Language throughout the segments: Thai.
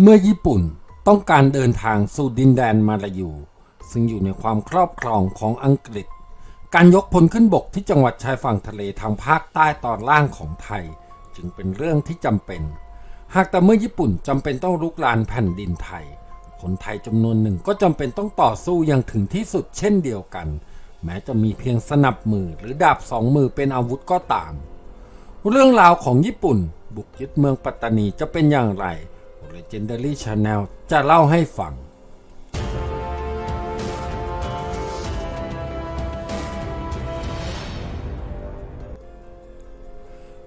เมื่อญี่ปุ่นต้องการเดินทางสู่ดินแดนมาลายู ซึ่งอยู่ในความครอบครองของอังกฤษ การยกพลขึ้นบกที่จังหวัดชายฝั่งทะเลทางภาคใต้ตอนล่างของไทย จึงเป็นเรื่องที่จำเป็น หากแต่เมื่อญี่ปุ่นจำเป็นต้องรุกรานแผ่นดินไทย คนไทยจำนวนหนึ่งก็จำเป็นต้องต่อสู้อย่างถึงที่สุดเช่นเดียวกัน แม้จะมีเพียงสนับมือหรือดาบสองมือเป็นอาวุธก็ตาม เรื่องราวของญี่ปุ่น บุกยึดเมืองปัตตานีจะเป็นอย่างไร Legendary Channel จะเล่าให้ฟัง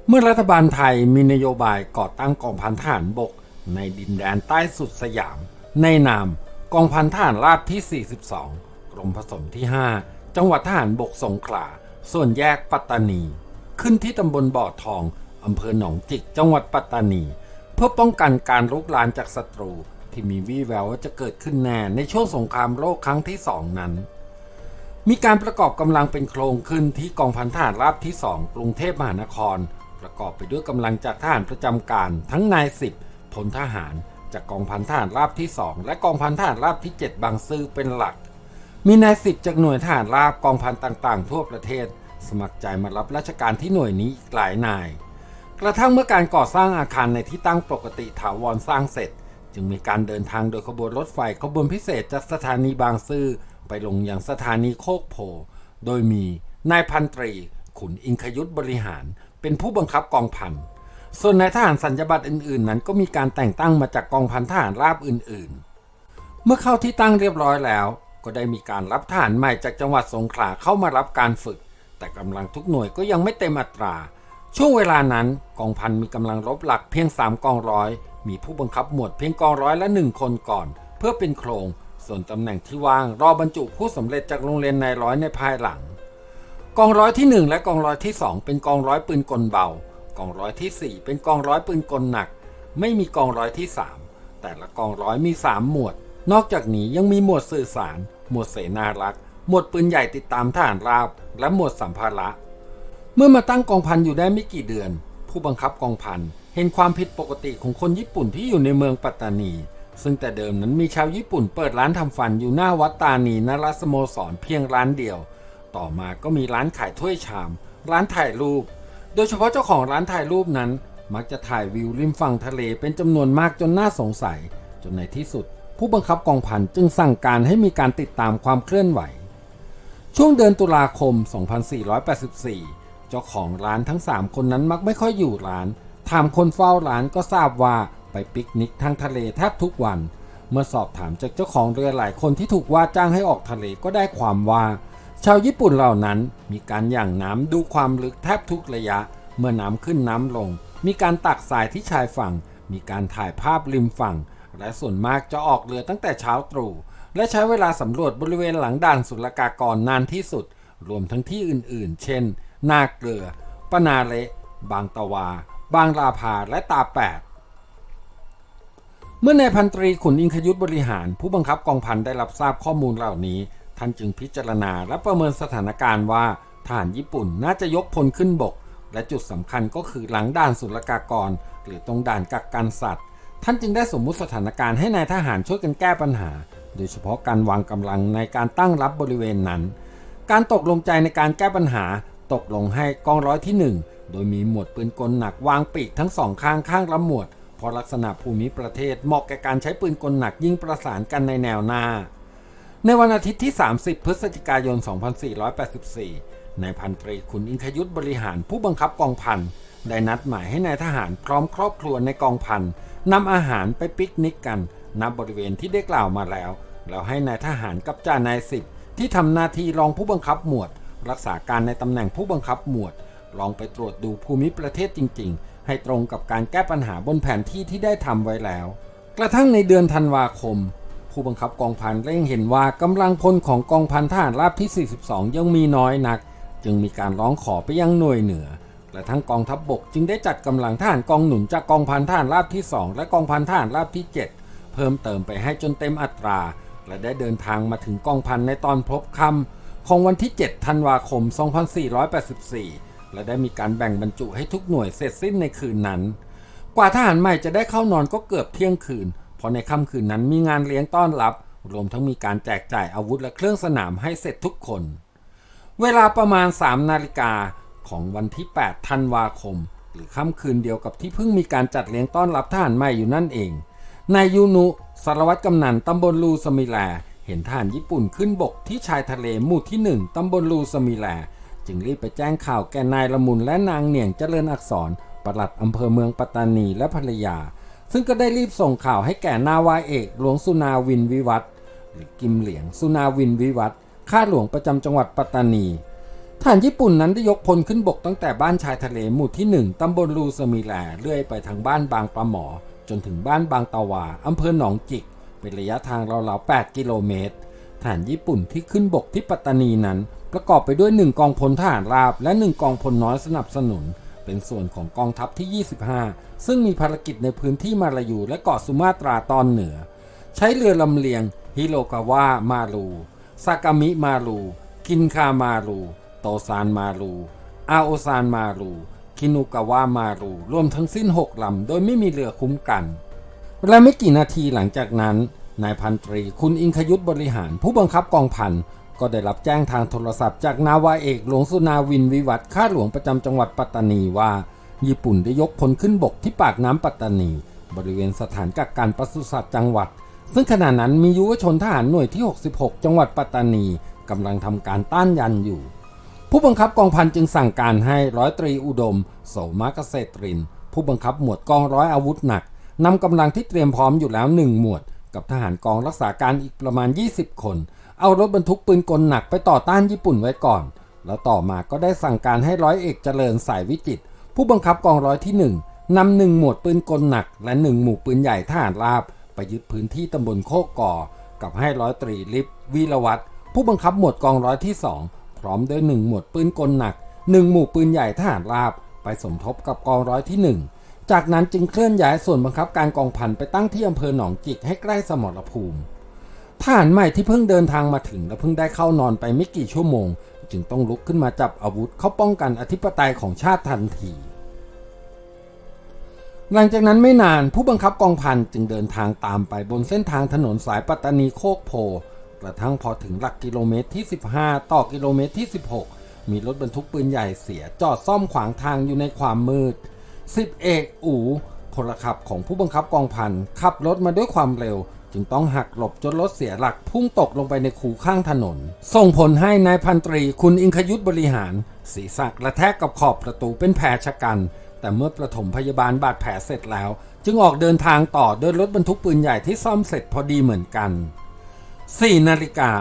เมื่อรัฐบาลไทยมีนโยบายก่อตั้งกองพันทหารบก ในดินแดนใต้สุดสยาม ในนามกองพันทหารราบที่ 42 กรมผสมที่ 5 จังหวัดทหารบกสงขลา ส่วนแยกปัตตานี ขึ้นที่ตำบลบ่อทองอำเภอหนองจิก จังหวัดปัตตานี เพื่อป้องกันการลุกลามจากศัตรูที่มีวี่แววว่าจะเกิดขึ้นแน่ในช่วงสงครามโลกครั้งที่สองนั้น มีการประกอบกำลังเป็นโครงขึ้นที่กองพันทหารราบที่2กรุงเทพมหานคร ประกอบไปด้วยกำลังจากทหารประจำการทั้งนายสิบพลทหารจากกองพันทหารราบที่2และกองพันทหารราบที่ 7 บางซื่อเป็นหลัก มีนายสิบจากหน่วยทหารราบกองพันต่างๆ ทั่วประเทศ สมัครใจมารับราชการที่หน่วยนี้อีกหลายนาย กระทั่งเมื่อการก่อสร้างอาคารในที่ตั้งปกติถาวรสร้างเสร็จ จึงมีการเดินทางโดยขบวนรถไฟขบวนพิเศษจากสถานีบางซื่อไปลงยังสถานีโคกโพ โดยมีนายพันตรี ขุนอิงคยุทธบริหาร เป็นผู้บังคับกองพัน ส่วนนายทหารสัญญบัตรอื่นๆ นั้นก็มีการแต่งตั้งมาจากกองพันทหารราบอื่นๆ เมื่อเข้าที่ตั้งเรียบร้อยแล้ว ก็ได้มีการรับทหารใหม่จากจังหวัดสงขลาเข้ามารับการฝึก แต่กำลังทุกหน่วยก็ยังไม่เต็มอัตรา ช่วงเวลานั้นกองพันมีกำลังรบหลักเพียง 3 กองร้อย มีผู้บังคับหมวดเพียงกองร้อยละหนึ่งคนก่อน เพื่อเป็นโครง ส่วนตำแหน่งที่ว่างรอบรรจุผู้สำเร็จจากโรงเรียนนายร้อยในภายหลัง กองร้อยที่ 1 และกองร้อยที่ 2 เป็นกองร้อยปืนกลเบา กองร้อยทีสี่4 เป็นกองร้อยปืนกลหนัก ไม่มีกองร้อยที่ 3 แต่ละกองร้อยมี 3 หมวด นอกจากนี้ยังมีหมวดสื่อสาร หมวดเสนารักษ์หมวดปืนใหญ่ติดตามทหารราบ และหมวดสัมภาระ เมื่อมาตั้งกองพันอยู่ได้ไม่กี่เดือน ผู้บังคับกองพันเห็นความผิดปกติของคนญี่ปุ่นที่อยู่ในเมืองปัตตานี ซึ่งแต่เดิมนั้นมีชาวญี่ปุ่นเปิดร้านทำฟันอยู่หน้าวัดตานีนรสโมสรเพียงร้านเดียว ต่อมาก็มีร้านขายถ้วยชาม ร้านถ่ายรูป โดยเฉพาะเจ้าของร้านถ่ายรูปนั้น มักจะถ่ายวิวริมฝั่งทะเลเป็นจำนวนมากจนน่าสงสัย จนในที่สุด ผู้บังคับกองพันจึงสั่งการให้มีการติดตามความเคลื่อนไหว ช่วงเดือนตุลาคม 2484 เจ้าของร้านทั้ง 3 คนนั้นมักไม่ค่อยอยู่ร้าน ถามคนเฝ้าร้านก็ทราบว่าไปปิกนิกทางทะเลแทบทุกวัน เมื่อสอบถามจากเจ้าของเรือหลายคนที่ถูกว่าจ้างให้ออกทะเลก็ได้ความว่า ชาวญี่ปุ่นเหล่านั้นมีการหยั่งน้ำดูความลึกแทบทุกระยะ เมื่อน้ำขึ้นน้ำลง มีการตักทรายที่ชายฝั่ง มีการถ่ายภาพริมฝั่ง และส่วนมากจะออกเรือตั้งแต่เช้าตรู่และใช้เวลาสำรวจบริเวณหลังด่านศุลกากรนานที่สุด รวมทั้งที่อื่นๆ เช่น นาเกลือปนาเละบางตะวา บางลาพาและตาแปด เมื่อนายพันตรีขุนอิงคยุทธบริหาร ผู้บังคับกองพันได้รับทราบข้อมูลเหล่านี้ ท่านจึงพิจารณาและประเมินสถานการณ์ว่าทหารญี่ปุ่นน่าจะยกพลขึ้นบก และจุดสำคัญก็คือหลังด่านศุลกากร หรือตรงด่านกักกันสัตว์ ท่านจึงได้สมมุติสถานการณ์ให้นายทหารช่วยกันแก้ปัญหา โดยเฉพาะการวางกำลังในการตั้งรับบริเวณนั้น การตกลงใจในการแก้ปัญหา ตกลงให้กองร้อยที่ 1 โดยมีหมวดปืนกลหนักวางปีกทั้งสองข้างข้างลำหมวดเพราะลักษณะภูมิประเทศเหมาะแก่การใช้ปืนกลหนักยิ่งประสานกันในแนวหน้า ในวันอาทิตย์ที่ 30 พฤศจิกายน 2484 นายพันตรีขุนอิงคยุทธบริหารผู้บังคับกองพันได้นัดหมายให้นายทหารพร้อมครอบครัวในกองพันนำอาหารไปปิกนิกกันณบริเวณที่ได้กล่าวมาแล้ว แล้วให้นายทหารกับจ่านายสิบที่ทำหน้าที่รองผู้บังคับหมวด รักษาการในตำแหน่งผู้บังคับหมวด ลองไปตรวจดูภูมิประเทศจริง ๆ ให้ตรงกับการแก้ปัญหาบนแผนที่ที่ได้ทำไว้แล้ว กระทั่งในเดือนธันวาคม ผู้บังคับกองพันเร่งเห็นว่ากำลังพลของกองพันทหารราบที่ 42 ยังมีน้อยนัก จึงมีการร้องขอไปยังหน่วยเหนือกระทั่งกองทัพบบกจึงได้จัดกำลังทหารกองหนุนจากกองพันทหารราบที่ 2 และกองพันทหารราบที่ 7 เพิ่มเติมไปให้จนเต็มอัตรา และได้เดินทางมาถึงกองพันในตอนพบค่ำ ของวันที่ 7 ธันวาคม 2484 และได้มีการแบ่งบรรจุให้ทุกหน่วยเสร็จสิ้นในคืนนั้น กว่าทหารใหม่จะได้เข้านอนก็เกือบเที่ยงคืนพอราะในค่ำคืนนั้นมีงานเลี้ยงต้อนรับ รวมทั้งมีการแจกจ่ายอาวุธและเครื่องสนามให้เสร็จทุกคน เวลาประมาณ 3 นาฬิกาของวันที่ 8 ธันวาคม หรือค่ำคืนเดียวกับที่เพิ่งมีการจัดเลี้ยงต้อนรับทหารใหม่อยู่นั่นเองนายยูนุสารวัตรกำนันตำบลลูสมิแล เห็นทหารญี่ปุ่นขึ้นบกที่ชายทะเลหมู่ที่ 1 ตำบลลูสมิแล จึงรีบไปแจ้งข่าวแก่นายละมุนและนางเหนียงเจริญอักษร ปลัดอำเภอเมืองปัตตานีและภรรยา ซึ่งก็ได้รีบส่งข่าวให้แก่นาวาเอกหลวงสุนาวินวิวัฒหรือกิมเหลียงสุนาวินวิวัฒข้าหลวงประจำจังหวัดปัตตานีทหารญี่ปุ่นนั้นได้ยกพลขึ้นบกตั้งแต่บ้านชายทะเลหมู่ที่ 1 ตำบลลูสมิแลเรื่อยไปทางบ้านบางปลาหมอ จนถึงบ้านบางตาวาอำเภอหนองจิก เป็นระยะทางราวๆ 8 กิโลเมตรทหารญี่ปุ่นที่ขึ้นบกที่ปัตตานีนั้น ประกอบไปด้วย 1 กองพลทหารราบ และ 1 กองพลน้อยสนับสนุน เป็นส่วนของกองทัพที่ 25 ซึ่งมีภารกิจในพื้นที่มาลายูและเกาะสุมาตราตอนเหนือ ใช้เรือลำเลียง ฮิโรกาวะมารูซากามิมารูคินคามารูโตซานมารูอาโอซานมารูคินุกาวะมารูรวมทั้งสิ้น 6 ลำ โดยไม่มีเรือคุ้มกัน และไม่กี่นาทีหลังจากนั้น นายพันตรีคุณอิงคยุทธบริหาร ผู้บังคับกองพันก็ได้รับแจ้งทางโทรศัพท์จากนาวาเอกหลวงสุนาวินวิวัฒน์ข้าหลวงประจำจังหวัดปัตตานีว่า ญี่ปุ่นได้ยกพลขึ้นบกที่ปากน้ำปัตตานี บริเวณสถานกักกันปศุสัตว์จังหวัด ซึ่งขณะนั้นมียุวชนทหารหน่วยที่ 66 จังหวัดปัตตานีกำลังทำการต้านยันอยู่ ผู้บังคับกองพันจึงสั่งการให้ร้อยตรีอุดม โสมเกษตริน ผู้บังคับหมวดกองร้อยอาวุธหนัก นำกำลังที่เตรียมพร้อมอยู่แล้วหนึ่งหมวด กับทหารกองรักษาการอีกประมาณ 20 คน เอารถบรรทุกปืนกลหนักไปต่อต้านญี่ปุ่นไว้ก่อน แล้วต่อมาก็ได้สั่งการให้ร้อยเอกเจริญสายวิจิต ผู้บังคับกองร้อยที่หนึ่งนำหนึ่งหมวดปืนกลหนัก และหนึ่งหมู่ปืนใหญ่ทหารราบ ไปยึดพื้นที่ตำบลโคกก่อ กับให้ร้อยตรีลิฟวีรวัตรผู้บังคับหมวดกองร้อยที่สองพร้อมด้วยหนึ่งหมวดปืนกลหนักหนึ่งหมู่ปืนใหญ่ทหารราบ ไปสมทบกับกองร้อยที่หนึ่ง จากนั้นจึงเคลื่อนย้ายส่วนบังคับการกองพันไปตั้งที่อำเภอหนองจิกให้ใกล้สมรภูมิทหารใหม่ที่เพิ่งเดินทางมาถึงและเพิ่งได้เข้านอนไปไม่กี่ชั่วโมง จึงต้องลุกขึ้นมาจับอาวุธเข้าป้องกันอธิปไตยของชาติทันที หลังจากนั้นไม่นานผู้บังคับกองพันจึงเดินทางตามไปบนเส้นทางถนนสายปัตตานีโคกโพกระทั่งพอถึงหลักกิโลเมตรที่ 15 ต่อกิโลเมตรที่ 16 มีรถบรรทุกปืนใหญ่เสียจอดซ่อมขวางทางอยู่ในความมืด สิบเอกอูพลขับของผู้บังคับกองพันขับรถมาด้วยความเร็ว จึงต้องหักหลบจนรถเสียหลักพุ่งตกลงไปในคูข้างถนน ส่งผลให้นายพันตรีคุณอิงคยุทธบริหาร ศีรษะกระแทกกับขอบประตูเป็นแผลชะกัน แต่เมื่อประถมพยาบาลบาดแผลเสร็จแล้ว จึงออกเดินทางต่อโดยรถบรรทุกปืนใหญ่ที่ซ่อมเสร็จพอดีเหมือนกัน 4 นาฬิกา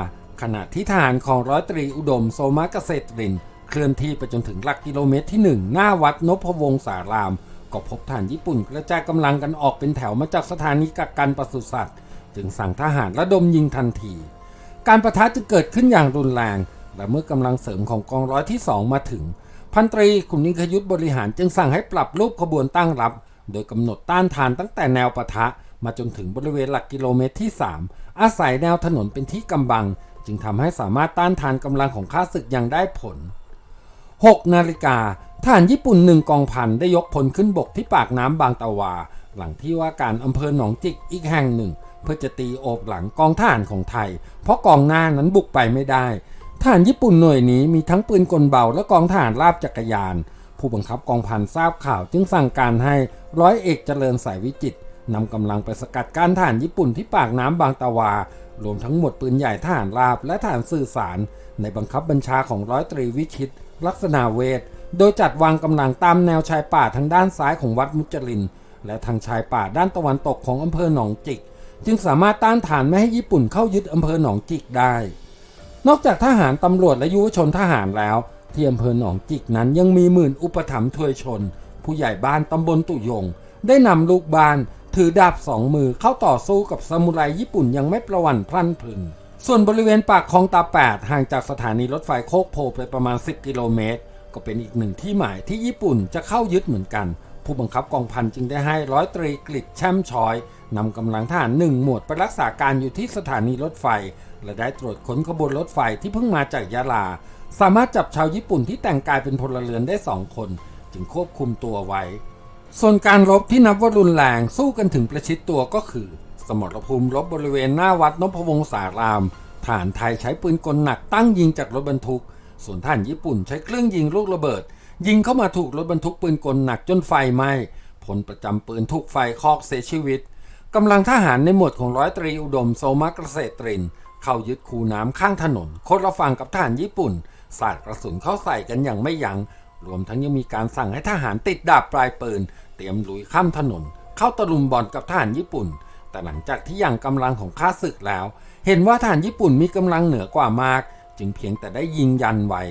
ขณะที่ทหารของร้อยตรีอุดมโสมาเกษตริน เคลื่อนที่ไปจนถึงหลักกิโลเมตรที่ 1 หน้าวัดนพวงศาราม ก็พบทหารญี่ปุ่นกระจายกำลังกันออกเป็นแถวมาจากสถานีกักกันปศุสัตว์ จึงสั่งทหารระดมยิงทันที การประทะจึงเกิดขึ้นอย่างรุนแรง และเมื่อกำลังเสริมของกองร้อยที่ 2 มาถึง พันตรีขุนนิคยุทธบริหารจึงสั่งให้ปรับรูปขบวนตั้งรับ โดยกำหนดต้านทานตั้งแต่แนวปะทะ มาจนถึงบริเวณหลักกิโลเมตรที่ 3 อาศัยแนวถนนเป็นที่กำบัง จึงทำให้สามารถต้านทานกำลังของข้าศึกอย่างได้ผล 6 นาฬิกาทหารญี่ปุ่นหนึ่งกองพันได้ยกพลขึ้นบกที่ปากน้ำบางตาวา หลังที่ว่าการอำเภอหนองจิกอีกแห่งหนึ่ง เพื่อจะตีโอบหลังกองทหารของไทย เพราะกองหน้านั้นบุกไปไม่ได้ทหารญี่ปุ่นหน่วยนี้มีทั้งปืนกลเบาและกองทหารราบจักรยาน ผู้บังคับกองพันทราบข่าวจึงสั่งการให้ร้อยเอกเจริญสายวิจิตนำกำลังไปสกัดการทหารญี่ปุ่นที่ปากน้ำบางตาวา รวมทั้งหมดปืนใหญ่ทหารราบและทหารสื่อสาร ในบังคับบัญชาของร้อยตรีวิชิต ลักษณะเวท โดยจัดวางกำลังตามแนวชายป่าทางด้านซ้ายของวัดมุจลิน และทางชายป่าด้านตะวันตกของอำเภอหนองจิก จึงสามารถต้านทานไม่ให้ญี่ปุ่นเข้ายึดอำเภอหนองจิกได้ นอกจากทหารตำรวจและยุวชนทหารแล้วที่อำเภอหนองจิกนั้นยังมีหมื่นอุปถัมภ์ทวยชน ผู้ใหญ่บ้านตำบลตุยง ได้นำลูกบ้าน ถือดาบสองมือเข้าต่อสู้กับซามูไรญี่ปุ่นยังไม่ประวันพลันพึง ส่วนบริเวณปากคลองตาแปดห่างจากสถานีรถไฟโคกโพไปประมาณ 10 กิโลเมตร ก็เป็นอีกหนึ่งที่หมายที่ญี่ปุ่นจะเข้ายึดเหมือนกัน ผู้บังคับกองพันจึงได้ให้ร้อยตรีกฤษแช่มชอยนำกำลังทหารหนึ่งหมวดไปรักษาการอยู่ที่สถานีรถไฟ และได้ตรวจค้นขบวนรถไฟที่เพิ่งมาจากยะลา สามารถจับชาวญี่ปุ่นที่แต่งกายเป็นพลเรือนได้สองคน จึงควบคุมตัวไว้ ส่วนการรบที่นับว่ารุนแรงสู้กันถึงประชิดตัวก็คือ สมรภูมิรบบริเวณหน้าวัดนพวงศารามทหารไทยใช้ปืนกลหนักตั้งยิงจากรถบรรทุก ส่วนทหารญี่ปุ่นใช้เครื่องยิงลูกระเบิด ยิงเข้ามาถูกรถบรรทุกปืนกลหนักจนไฟไหม้พลประจำปืนถูกไฟคอกเสียชีวิตกำลังทหารในหมวดของร้อยตรีอุดมโซมะเกษตริน เข้ายึดคูน้ำข้างถนนโคตรละฟังกับทหารญี่ปุ่น สาดกระสุนเข้าใส่กันอย่างไม่ยัง้งรวมทั้งยังมีการสั่งให้ทหารติดดาบปลายปืน เตรียมลุยข้ามถนน เข้าตะลุมบอลกับทหารญี่ปุ่น แต่หลังจากที่ยังกำลังของข้าศึกแล้ว เห็นว่าทหารญี่ปุ่นมีกำลังเหนือกว่ามาก จึงเพียงแต่ได้ยิงยันไว้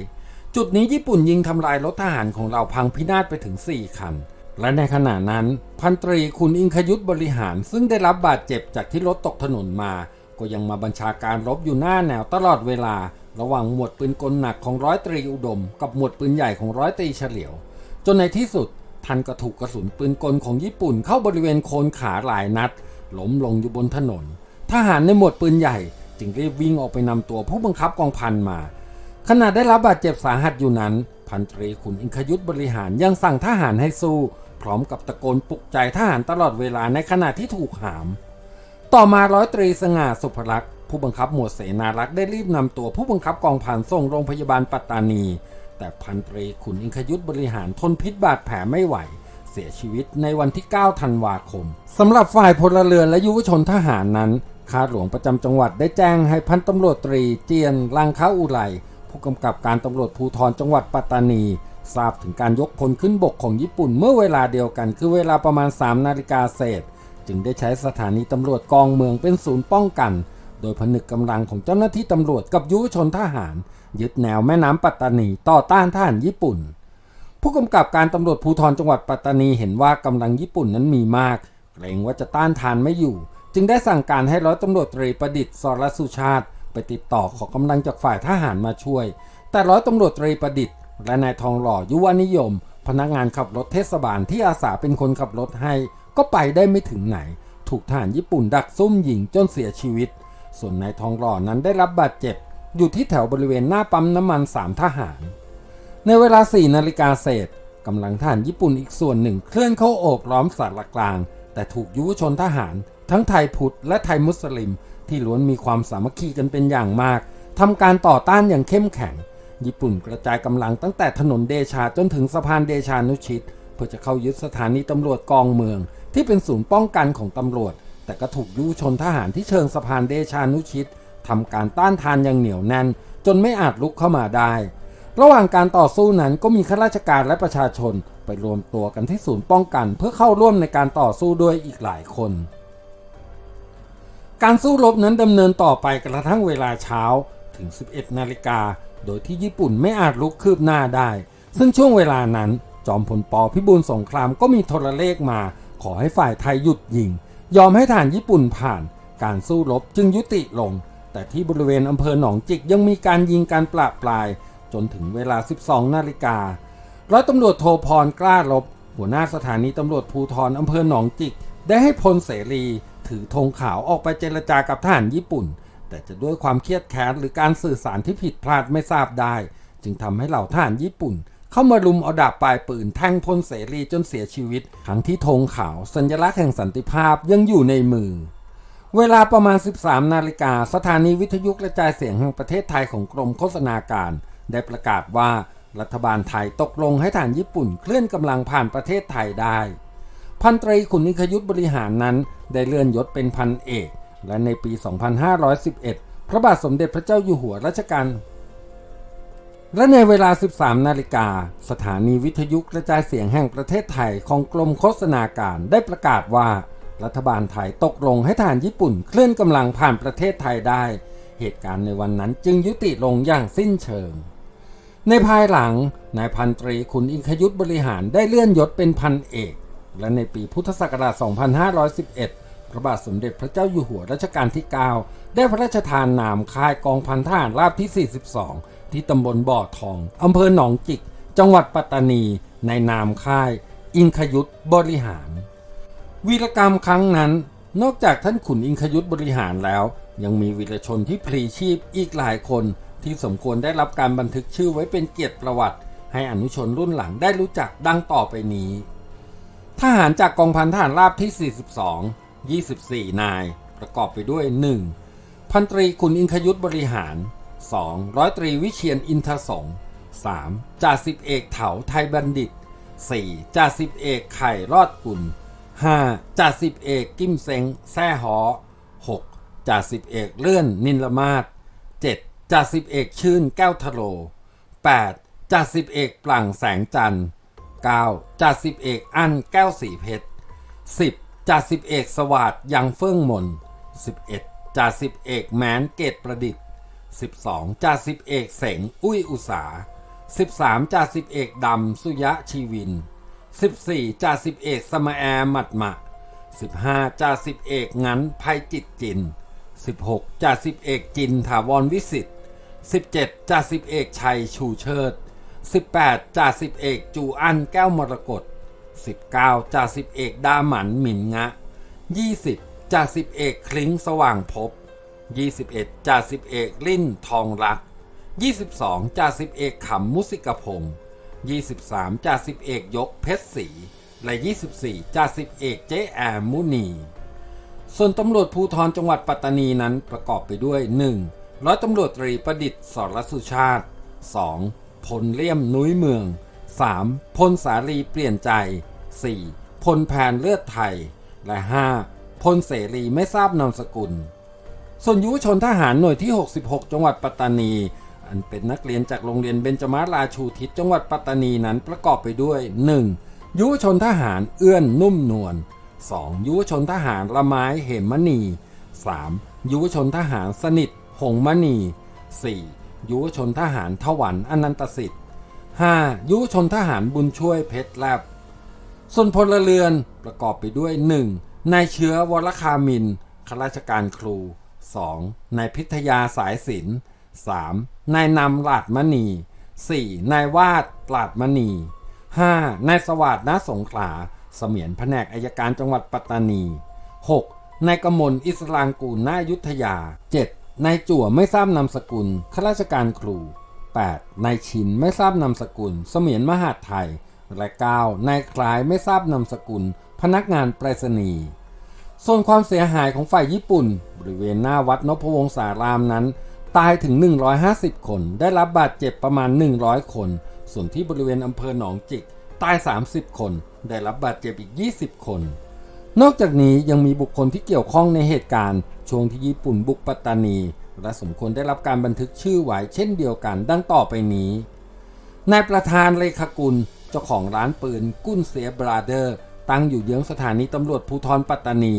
จุดนี้ญี่ปุ่นยิงทำลายรถทหารของเราพังพินาศไปถึง 4 คัน และในขณะนั้น พันตรีคุณอิงคยุทธบริหาร ซึ่งได้รับบาดเจ็บจากที่รถตกถนนมา ก็ยังมาบัญชาการรบอยู่หน้าแนวตลอดเวลา ระหว่างหมวดปืนกลหนักของร้อยตรีอุดม กับหมวดปืนใหญ่ของร้อยตรีเฉลียว จนในที่สุดท่านก็ถูกกระสุนปืนกลของญี่ปุ่นเข้าบริเวณโคนขาหลายนัด ล้มลงอยู่บนถนน ทหารในหมวดปืนใหญ่ จึงรีบวิ่งออกไปนำตัวผู้บังคับกองพันมา ขณะได้รับบาดเจ็บสาหัสอยู่นั้น พันตรีขุนอิงคยุทธบริหารยังสั่งทหารให้สู้ พร้อมกับตะโกนปลุกใจทหารตลอดเวลาในขณะที่ถูกหาม ต่อมาร้อยตรีสง่าสุภลักษณ์ผู้บังคับหมวดเสนารักษ์ได้รีบนำตัวผู้บังคับกองพันส่งโรงพยาบาลปัตตานี แต่พันตรีขุนอิงคยุทธบริหารทนพิษบาดแผลไม่ไหว เสียชีวิตในวันที่ 9 ธันวาคมสำหรับฝ่ายพลเรือนและยุวชนทหารนั้นข้าหลวงประจำจังหวัดได้แจ้งให้พันตำรวจตรีเจียนลังค้าอุไรผู้กำกับการตำรวจภูธรจังหวัดปัตตานี ทราบถึงการยกพลขึ้นบกของญี่ปุ่นเมื่อเวลาเดียวกันคือเวลาประมาณ 3 นาฬิกาเศษ จึงได้ใช้สถานีตำรวจกองเมืองเป็นศูนย์ป้องกัน โดยผนึกกำลังของเจ้าหน้าที่ตำรวจกับยุวชนทหาร ยึดแนวแม่น้ำปัตตานีต่อต้านทหารญี่ปุ่น ผู้กำกับการตำรวจภูธรจังหวัดปัตตานีเห็นว่ากำลังญี่ปุ่นนั้นมีมาก เกรงว่าจะต้านทานไม่อยู่ จึงได้สั่งการให้ร้อยตำรวจตรีประดิษฐ์สรสุชาติ ไปติดต่อขอกำลังจากฝ่ายทหารมาช่วย แต่ร้อยตำรวจตรีประดิษฐ์และนายทองหล่อยุวนิยม พนักงานขับรถเทศบาลที่อาสาเป็นคนขับรถให้ ก็ไปได้ไม่ถึงไหน ถูกทหารญี่ปุ่นดักซุ่มยิงจนเสียชีวิต ส่วนนายทองหล่อนั้นได้รับบาดเจ็บ อยู่ที่แถวบริเวณหน้าปั๊มน้ำมันสามทหาร ในเวลา 4 นาฬิกาเศษกำลังทหารญี่ปุ่นอีกส่วนหนึ่ง เคลื่อนเข้าโอบล้อมสารกลาง แต่ถูกยุวชนทหาร ทั้งไทยพุทธและไทยมุสลิม ที่ล้วนมีความสามัคคีกันเป็นอย่างมากทำการต่อต้านอย่างเข้มแข็ง ญี่ปุ่นกระจายกำลังตั้งแต่ถนนเดชาจนถึงสะพานเดชานุชิต เพื่อจะเข้ายึดสถานีตำรวจกองเมือง ที่เป็นศูนย์ป้องกันของตำรวจ แต่ก็ถูกยุวชนทหารที่เชิงสะพานเดชานุชิตทำการต้านทานอย่างเหนียวแน่น จนไม่อาจลุกเข้ามาได้ ระหว่างการต่อสู้นั้นก็มีข้าราชการและประชาชนไปรวมตัวกันที่ศูนย์ป้องกัน เพื่อเข้าร่วมในการต่อสู้ด้วยอีกหลายคน การสู้รบนั้นดำเนินต่อไปกระทั่งเวลาเช้าถึง 11 นาฬิกา โดยที่ญี่ปุ่นไม่อาจลุกคืบหน้าได้ ซึ่งช่วงเวลานั้น จอมพลปพิบูลสงครามก็มีโทรเลขมา ขอให้ฝ่ายไทยหยุดยิง ยอมให้ทหารญี่ปุ่นผ่าน การสู้รบจึงยุติลง แต่ที่บริเวณอำเภอหนองจิกยังมีการยิงการปราบปลาย จนถึงเวลา 12 นาฬิการ้อยตำรวจโทพรกล้าลบ หัวหน้าสถานีตำรวจภูธรอำเภอหนองจิก ได้ให้พลเสรีถือธงขาวออกไปเจรจากับทหารญี่ปุ่น แต่จะด้วยความเครียดแค้นหรือการสื่อสารที่ผิดพลาดไม่ทราบได้ จึงทำให้เหล่าทหารญี่ปุ่น เข้ามารุมเอาดาบปลายปืนแทงพลเสรีจนเสียชีวิตทั้งที่ธงขาว สัญลักษณ์แห่งสันติภาพยังอยู่ในมือเวลาประมาณ 13 นาฬิกา สถานีวิทยุกระจายเสียงแห่งประเทศไทยของกรมโฆษณาการ ได้ประกาศว่ารัฐบาลไทยตกลงให้ฐานญี่ปุ่นเคลื่อนกำลังผ่านประเทศไทยได้ พันตรีขุนนิคยุทธบริหารนั้นได้เลื่อนยศเป็นพันเอก และในปี 2511 พระบาทสมเด็จพระเจ้าอยู่หัวรัชกาลและในเวลา 13 นาฬิกา สถานีวิทยุกระจายเสียงแห่งประเทศไทยของกรมโฆษณาการได้ประกาศว่า รัฐบาลไทยตกลงให้ทหารญี่ปุ่นเคลื่อนกำลังผ่านประเทศไทยได้ เหตุการณ์ในวันนั้นจึงยุติลงอย่างสิ้นเชิง ในภายหลังนายพันตรีขุนอิงคยุทธบริหารได้เลื่อนยศเป็นพันเอก และในปีพุทธศักราช 2511 พระบาทสมเด็จพระเจ้าอยู่หัวรัชกาลที่ 9 ได้พระราชทานนามค่ายกองพันทหารราบที่ 42 ที่ตำบลบ่อทองอำเภอหนองจิก จังหวัดปัตตานี ในนามค่าย อิงคยุทธบริหาร วีรกรรมครั้งนั้น นอกจากท่านขุนอิงคยุทธบริหารแล้ว ยังมีวีรชนที่พลีชีพอีกหลายคน ที่สมควรได้รับการบันทึกชื่อไว้เป็นเกียรติประวัติ ให้อนุชนรุ่นหลังได้รู้จักดังต่อไปนี้ ทหารจากกองพันทหารราบที่ 42 24 นาย ประกอบไปด้วย 1. พันตรีคุณอิงคยุทธบริหาร 2. ร้อยตรีวิเชียนอินทสง 3. จ่าสิบเอกเถาไทยบัณฑิต 4. จ่าสิบเอกไข่รอดกุล 5. จ่าสิบเอกกิมเซงแซ่หอ 6. จ่าสิบเอกเลื่อนนินละมาศ 7. จ่าสิบเอกชื่นแก้วทะโล 8. จ่าสิบเอกปลั่งแสงจันทร์ 9. จ่าสิบเอกอั้นแก้วสีเพชร 10. จ่าสิบเอกสวัสดยังเฟื่องมน 11. จ่าสิบเอกแมนเกตประดิษฐ์ 12. จ่าสิบเอกเสงอุ้ยอุสา 13. จ่าสิบเอกดำสุยะชีวิน 14. จ่าสิบเอกสมแอหมัดมะ 15. จ่าสิบเอกงั้นภัยจิตจิน 16. จ่าสิบเอกจินถาวรวิสิทธิ 17. จ่าสิบเอกชัยชูเชิด 18. จ่าสิบเอกจูอันแก้วมรกต 19. จ่าสิบเอกดาหมันหมินงะ 20. จ่าสิบเอกคลิ้งสว่างภพ 21. จ่าสิบเอกลิ่นทองรัก 22. จ่าสิบเอกขำมุสิกพงศ์ 23. จ่าสิบเอกยกเพชรศรีและ 24. จ่าสิบเอกเจ๊แอมมุนี ส่วนตำรวจภูธรจังหวัดปัตตานีนั้นประกอบไปด้วย 1. ร้อยตำรวจตรีประดิษฐ์สรสุชาติ 2. พลเลี่ยมนุ้ยเมือง 3. พลสาลีเปลี่ยนใจ 4. พลแพนเลือดไทย และ 5. พลเสรีไม่ทราบนามสกุล ส่วนยุวชนทหารหน่วยที่ 66 จังหวัดปัตตานี อันเป็นนักเรียนจากโรงเรียนเบญจมาศราชูทิศจังหวัดปัตตานีนั้นประกอบไปด้วย 1. ยุวชนทหารเอื้อนนุ่มนวล 2. ยุวชนทหารละไม้เหมมณี 3. ยุวชนทหารสนิท หงมณี 4. ยุวชนทหารถวันอนันตสิทธิ์ 5. ยุวชนทหารบุญช่วยเพชรแลบส่วนพลเรือนประกอบไปด้วย 1. นายเชื้อวรคามินข้าราชการครู 2. นายพิทยาสายศิลป์ 3. นายนำหลาดมณี 4. นายวาดหลาดมณี 5. นายสวัสดณสงขลาเสมียนแผนกอายการจังหวัดปัตตานี 6. นายกมลอิสลางกูลนายุทธยา 7. นายจั่วไม่ทราบนามสกุลข้าราชการครู 8. นายชินไม่ทราบนามสกุล เสมียนมหาดไทย และ 9. นายคลายไม่ทราบนามสกุล พนักงานไปรษณีย์ส่วนความเสียหายของฝ่ายญี่ปุ่น บริเวณหน้าวัดนพวงศารามนั้น ตายถึง 150 คน ได้รับบาดเจ็บประมาณ 100 คน ส่วนที่บริเวณอำเภอหนองจิก ตาย 30 คน ได้รับบาดเจ็บอีก 20 คน นอกจากนี้ยังมีบุคคลที่เกี่ยวข้องในเหตุการณ์ ช่วงที่ญี่ปุ่นบุกปัตตานี และสมควรได้รับการบันทึกชื่อไว้เช่นเดียวกันดังต่อไปนี้ นายประธานเลขากุลเจ้าของร้านปืนกุ้นเสียบราเดอร์ ตั้งอยู่เยื้องสถานีตำรวจภูธรปัตตานี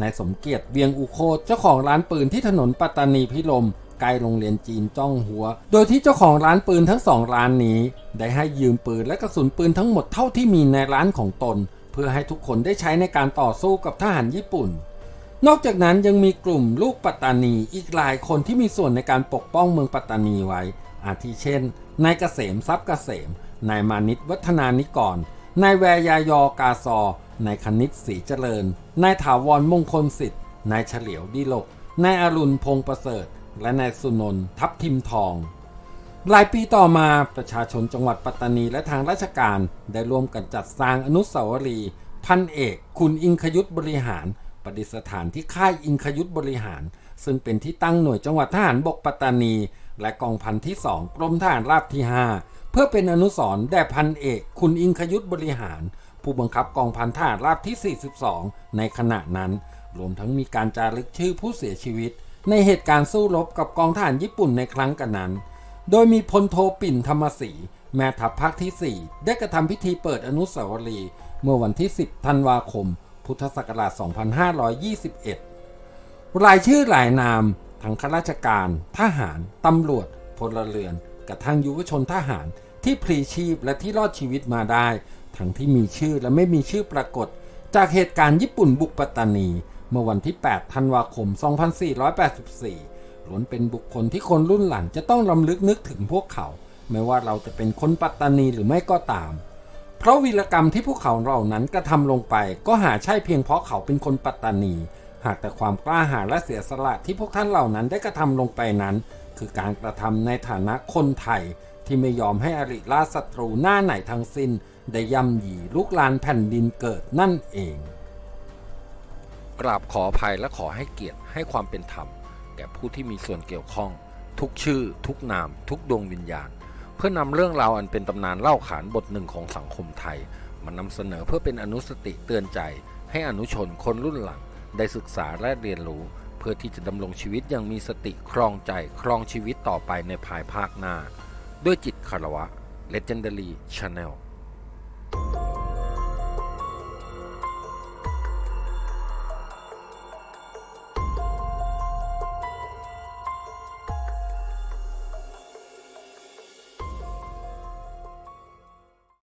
นายสมเกียรติเวียงอุโคตเจ้าของร้านปืนที่ถนนปัตตานีพิลมใกล้โรงเรียนจีนจ้องหัว โดยที่เจ้าของร้านปืนทั้งสองร้านนี้ ได้ให้ยืมปืนและกระสุนปืนทั้งหมดเท่าที่มีในร้านของตน เพื่อให้ทุกคนได้ใช้ในการต่อสู้กับทหารญี่ปุ่น นอกจากนั้นยังมีกลุ่มลูกปัตตานีอีกหลายคนที่มีส่วนในการปกป้องเมืองปัตตานีไว้ อาทิเช่น นายเกษมทรัพย์เกษม นายมานิตวัฒนานิกร นายแวยายอกาซอ นายคณิตศรีเจริญ นายถาวรมงคลสิทธิ์ นายเฉลียวดีโลก นายอรุณพงษ์ประเสริฐ และนายสุนนท์ทับทิมทอง หลายปีต่อมาประชาชนจังหวัดปัตตานีและทางราชการได้ร่วมกันจัดสร้างอนุสาวรีย์พันเอก คุณอิงคยุทธบริหาร ประดิษฐานที่ค่ายอิงคยุทธบริหาร ซึ่งเป็นที่ตั้งหน่วยจังหวัดทหารบกปัตตานี และกองพันที่2กรมทหารราบที่ 5 เพื่อเป็นอนุสรณ์แด่พันเอก คุณอิงคยุทธบริหาร ผู้บังคับกองพันทหารราบที่ 42 ในขณะนั้น รวมทั้งมีการจารึกชื่อผู้เสียชีวิต ในเหตุการณ์สู้รบกับกองทหารญี่ปุ่นในครั้งกันนั้น โดยมีพลโทปิ่นธรรมศรีแม่ทัพภาคที่ 4 ได้กระทำพิธีเปิดอนุสาวรีย์เมื่อวันที่ 10 ธันวาคม พุทธศักราช 2521 รายชื่อหลายนามทั้งข้าราชการ ทหาร ตำรวจ พลเรือน กระทั่งยุวชนทหารที่พลีชีพและที่รอดชีวิตมาได้ ทั้งที่มีชื่อและไม่มีชื่อปรากฏ จากเหตุการณ์ญี่ปุ่นบุกปัตตานี เมื่อวันที่ 8 ธันวาคม 2484ล้วนเป็นบุคคลที่คนรุ่นหลังจะต้องรำลึกนึกถึงพวกเขา ไม่ว่าเราจะเป็นคนปัตตานีหรือไม่ก็ตาม เพราะวีรกรรมที่พวกเขาเหล่านั้นกระทำลงไปก็หาใช่เพียงเพราะเขาเป็นคนปัตตานี หากแต่ความกล้าหาญและเสียสละที่พวกท่านเหล่านั้นได้กระทำลงไปนั้น คือการกระทำในฐานะคนไทย ที่ไม่ยอมให้อริราชศัตรูหน้าไหนทั้งสิ้น ได้ย่ำหยีลุกลานแผ่นดินเกิดนั่นเองกราบขออภัยและขอให้เกียรติให้ความเป็นธรรม แก่ผู้ที่มีส่วนเกี่ยวข้อง ทุกชื่อ ทุกนาม ทุกดวงวิญญาณ เพื่อนำเรื่องราวอันเป็นตำนานเล่าขานบทหนึ่งของสังคมไทย มานำเสนอเพื่อเป็นอนุสติเตือนใจ ให้อนุชนคนรุ่นหลัง ได้ศึกษาและเรียนรู้ เพื่อที่จะดำรงชีวิตอย่างมีสติครองใจครองชีวิตต่อไปในภายภาคหน้า ด้วยจิตคารวะ Legendary Channel